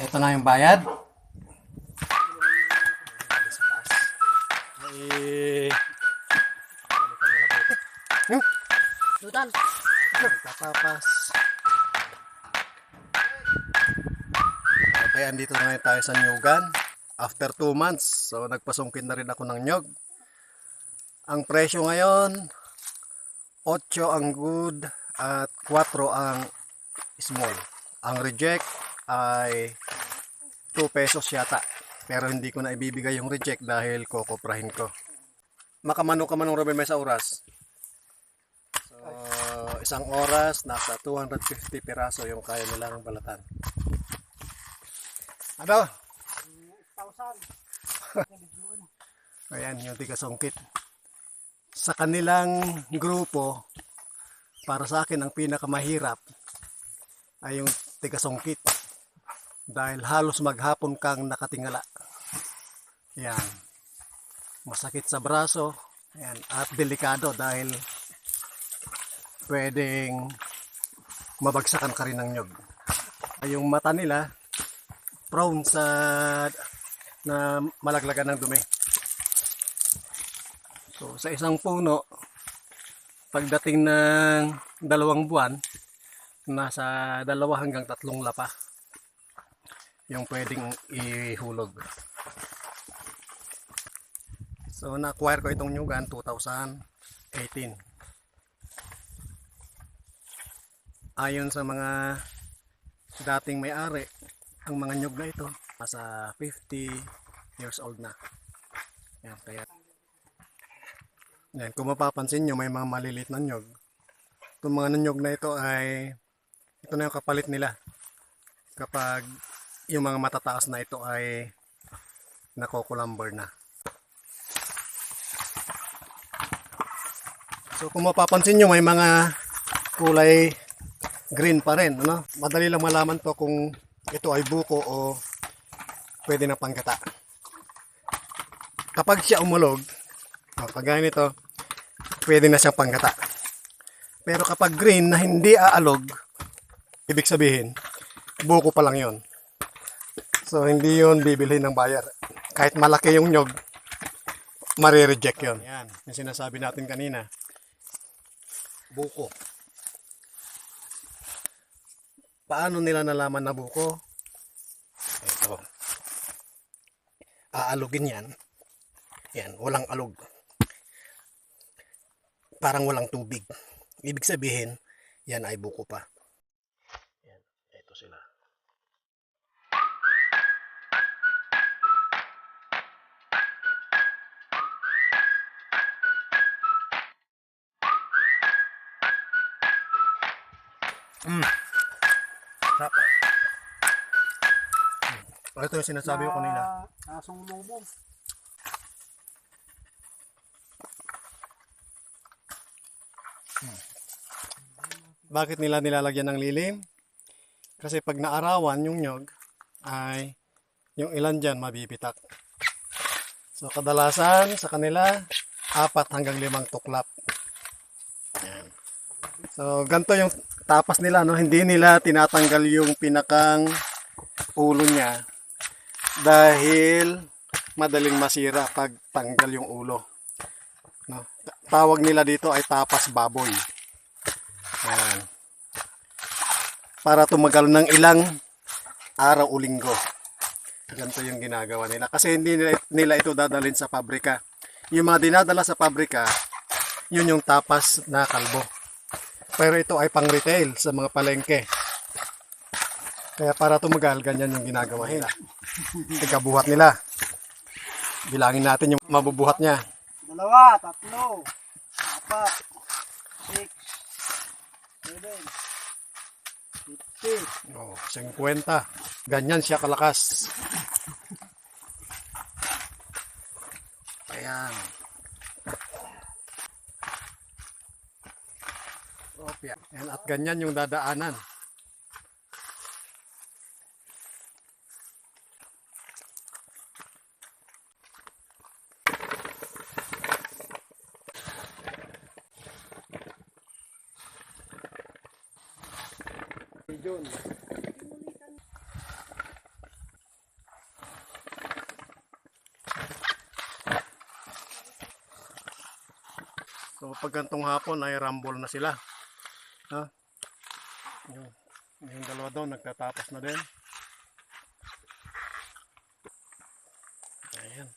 Ito na yung bayad. Eh, Dutan. Nagtatapas. Okay, andito na tayo sa Nyugan. After 2 months, so nagpasungkit na rin ako ng nyog. Ang presyo ngayon, 8 ang good at 4 ang small. Ang reject ay 2 pesos yata. Pero hindi ko na ibibigay yung reject dahil kokoprahin ko. Makamano ka manong Robin may sa oras. So, isang oras, nasa 250 piraso yung kaya nilang balatan. Ano? Ayan, yung tiga songkit. Sa kanilang grupo, para sa akin, ang pinakamahirap ay yung tiga songkit. Dahil halos maghapon kang nakatingala. Yan. Masakit sa braso. Yan. At delikado dahil pwedeng mabagsakan ka rin ng nyog. Yung mata nila, prone sa na malaglagan ng dumi. So, sa isang puno, pagdating ng dalawang buwan, nasa dalawa hanggang tatlong lapa yung pwedeng ihulog. So, na-acquire ko itong nyugan 2018. Ayon sa mga dating may-ari, ang mga nyug na ito, nasa 50 years old na. Yan, kaya yan, kung mapapansin nyo, may mga malilit na nyog. Itong mga nyog na ito ay, ito na yung kapalit nila. Kapag yung mga matataas na ito ay nakokulamber na. So kung mapapansin nyo, may mga kulay green pa rin. Ano? Madali lang malaman to kung ito ay buko o pwede na panggata. Kapag siya umulog, o, kagaya nito, pwede na siyang panggata. Pero kapag green na hindi aalog, ibig sabihin, buko pa lang yon. So, hindi yon bibilhin ng buyer. Kahit malaki yung nyog, marireject yon. Yan, yung sinasabi natin kanina. Buko. Paano nila nalaman na buko? Ito. Aalugin yan. Yan, walang alog. Parang walang tubig. Ibig sabihin, yan ay buko pa. Mm. Sarap. Mm. Ito yung sinasabi ko kanina. Asong lobo. Bakit nila nilalagyan ng lilim? Kasi pag naarawan yung nyog, ay yung ilan dyan mabibitak. So kadalasan sa kanila, apat hanggang limang tuklap. So ganito yung tapas nila, no? hindi nila tinatanggal yung pinakang ulo niya dahil madaling masira pag tanggal yung ulo. No? Tawag nila dito ay tapas baboy. Ayan. Para tumagal ng ilang araw o linggo. Ganito yung ginagawa nila. Kasi hindi nila, nila ito dadalhin sa pabrika. Yung mga dinadala sa pabrika, yun yung tapas na kalbo. Pero ito ay pang retail sa mga palengke. Kaya para tumagal, ganyan yung ginagawa nila. Tigkabuhat nila. Bilangin natin yung mabubuhat niya. Dalawa, tatlo, apat, six, seven, fifty. Oh, 50. Ganyan siya kalakas. Ayan. tilapia. Yan, at ganyan yung dadaanan. Doon. So pag gantong hapon ay rambol na sila. Ha? Yung, yung dalawa daw nagtatapos na din. Ayan.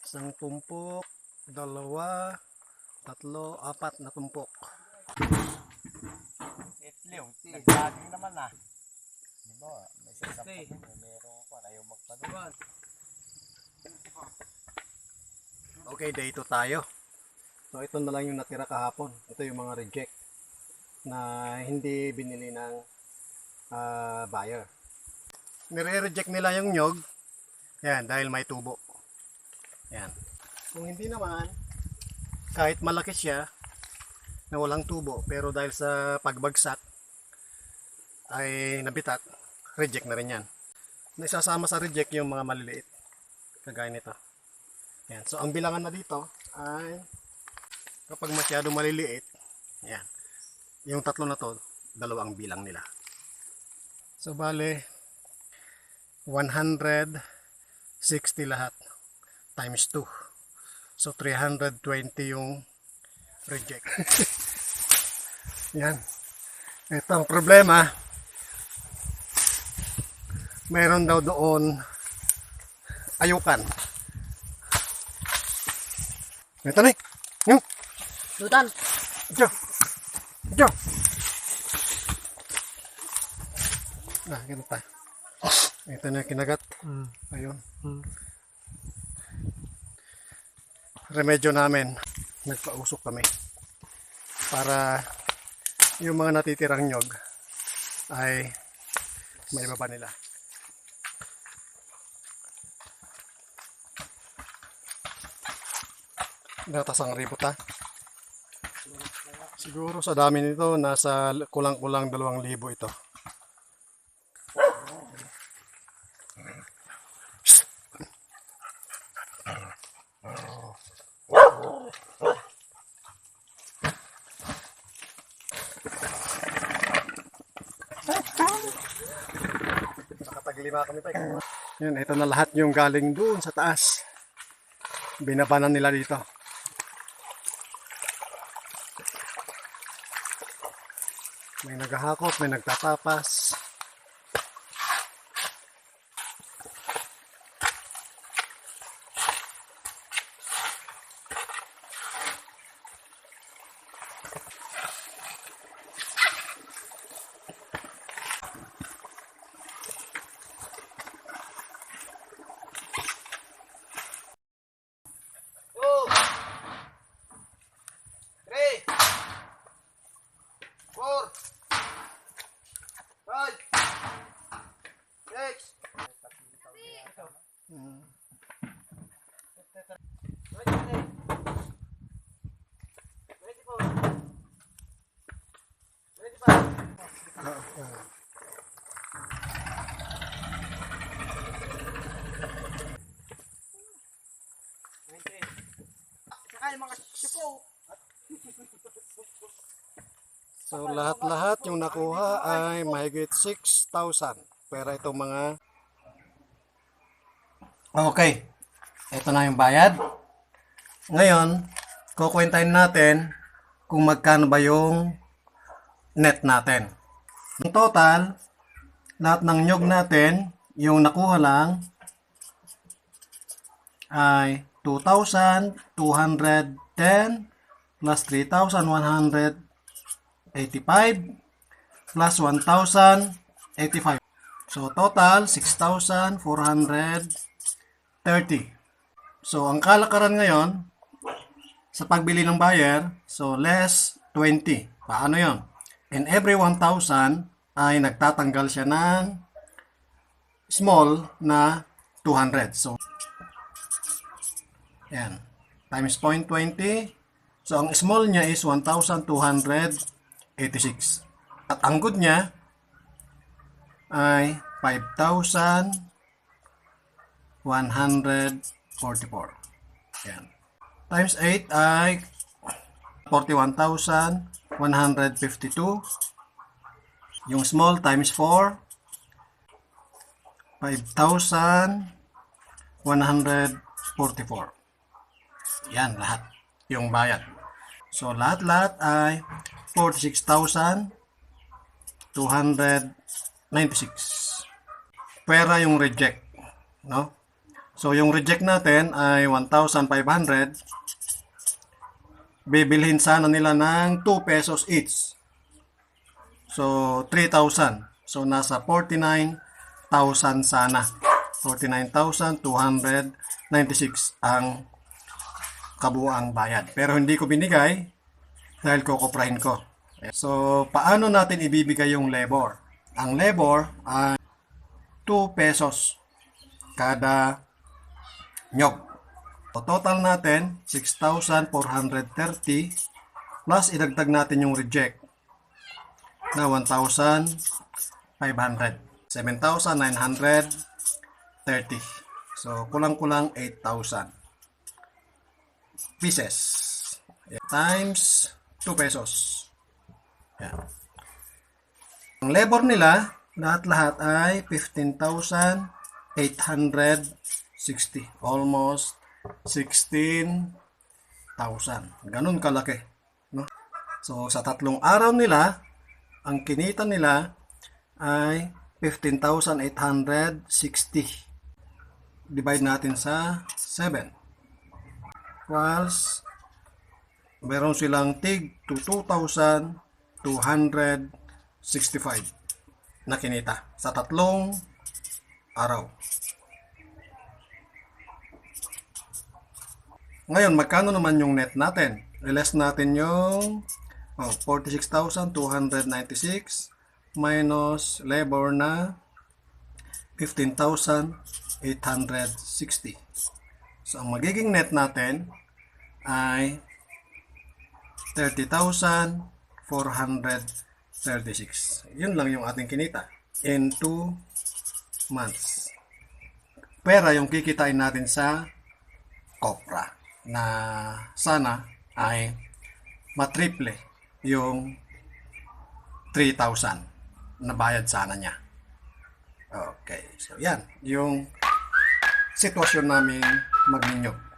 Isang tumpok, dalawa, tatlo, apat na tumpok. Itliw, nagdaging naman ah. Di ba? May sasapot Okay. mo, meron ko, ayaw magpanuwan. Okay, day 2 tayo. So ito na lang yung natira kahapon. Ito yung mga reject na hindi binili ng ah, buyer. Nire-reject nila yung nyog. Yan, dahil may tubo. Yan. Kung hindi naman, kahit malaki siya, na walang tubo, pero dahil sa pagbagsak, ay nabitak, reject na rin yan. Naisasama sa reject yung mga maliliit. Kagaya nito. Yan. So, ang bilangan na dito ay kapag masyado maliliit, yan. Yung tatlo na to, dalawang bilang nila. So, bale, 160 lahat times 2. So, 320 yung reject. yan. Ito ang problema. Meron daw doon ayukan. Ito na. Yung. Lutan. Ito. Ah, ganun pa. Ito na kinagat. Ayun. Remedyo namin. Nagpausok kami. Para yung mga natitirang nyog ay may baba nila. Gatas ang ribot ha. Siguro sa dami nito, nasa kulang-kulang dalawang libo ito. Nakataglima kami pa. Yan, ito na lahat yung galing doon sa taas. Binabanan nila dito. May naghahakot, may nagtatapas. So lahat-lahat yung nakuha ay mahigit 6,000. Pero itong mga... Okay. Ito na yung bayad. Ngayon, kukwentahin natin kung magkano ba yung net natin. Ang total, lahat ng nyog natin, yung nakuha lang, ay 2,210 plus 3,185 plus 1,085. So, total, 6,430. So, ang kalakaran ngayon, sa pagbili ng buyer, so less 20. Paano yon? In every 1,000 ay nagtatanggal siya ng small na 200. So, yan. Times 0.20. So, ang small niya is 1,286. At ang good niya ay 5,144. Yan. Times 8 ay 41,152. Yung small times 4, 5,144. Yan lahat. Yung bayad. So, lahat-lahat ay 46,296. Pera yung reject. No? So, yung reject natin ay 1,500. Bibilhin sana nila ng 2 pesos each. So, 3,000. So, nasa 49,000 sana. 49,296 ang kabuang bayad. Pero hindi ko binigay dahil kukuprahin ko. So, paano natin ibibigay yung labor? Ang labor ay 2 pesos kada nyog. So, total natin, 6,430 plus idagdag natin yung reject na 1,500. 7,930. So, kulang-kulang 8,000 pieces. Yan. Times 2 pesos. Yan. Ang labor nila, lahat-lahat ay 15,860. Almost 16,000. Ganun kalaki. No? So, sa tatlong araw nila, ang kinita nila ay 15,860. Divide natin sa 7 equals meron silang tig to 2,265 na kinita sa tatlong araw. Ngayon, magkano naman yung net natin? Less natin yung oh, 46,296 minus labor na 15,860. So, ang magiging net natin ay 30,436. Yun lang yung ating kinita in 2 months. Pera yung kikitain natin sa Copra na sana ay matriple yung 3,000 na bayad sana niya. Okay. So, yan. Yung sitwasyon namin magninyog.